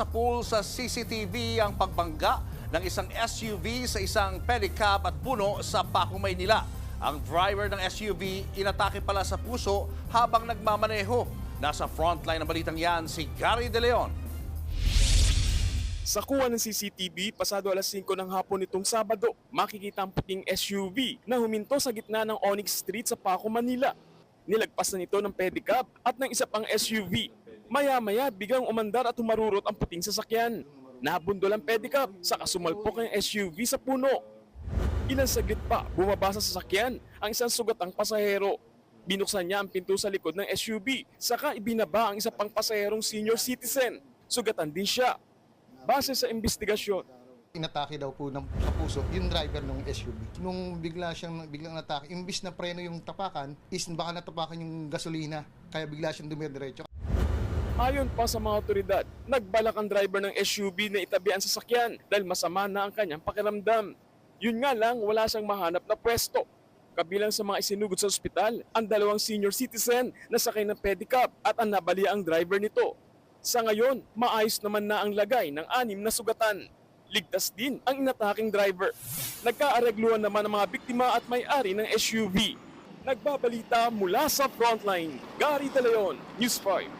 nasa pool sa CCTV ang pagbangga ng isang SUV sa isang pedicab at puno sa Paco, Maynila. Ang driver ng SUV inatake pala sa puso habang nagmamaneho. Nasa frontline ng balitang yan si Gary De Leon. Sa kuha ng CCTV, pasado alas 5 ng hapon nitong Sabado, makikita ang puting SUV na huminto sa gitna ng Onyx Street sa Paco, Manila. Nilagpas na nito ng pedicab at ng isa pang SUV. Maya-maya, biglang umandar at humarurot ang puting sasakyan. Nabundol ang pedicab, saka sumalpok ang SUV sa puno. Ilang saglit pa, bumaba sa sasakyan ang isang sugatang pasahero. Binuksan niya ang pinto sa likod ng SUV, saka ibinaba ang isa pang pasaherong senior citizen. Sugatan din siya. Base sa investigasyon, inatake daw po ng, sa puso yung driver ng SUV. Nung bigla siyang biglang natake, imbis na preno yung tapakan, is baka natapakan yung gasolina. Kaya bigla siyang dumidiretso. Ayon pa sa mga otoridad, nagbalak ang driver ng SUV na itabi ang sasakyan dahil masama na ang kanyang pakiramdam. Yun nga lang, wala siyang mahanap na pwesto. Kabilang sa mga isinugod sa ospital, ang dalawang senior citizen na sakay ng pedicab at ang nabali ang driver nito. Sa ngayon, maayos naman na ang lagay ng anim na sugatan. Ligtas din ang inataking driver. Nagkaaregluhan naman ang mga biktima at may-ari ng SUV. Nagbabalita mula sa frontline, Gary De Leon, News 5.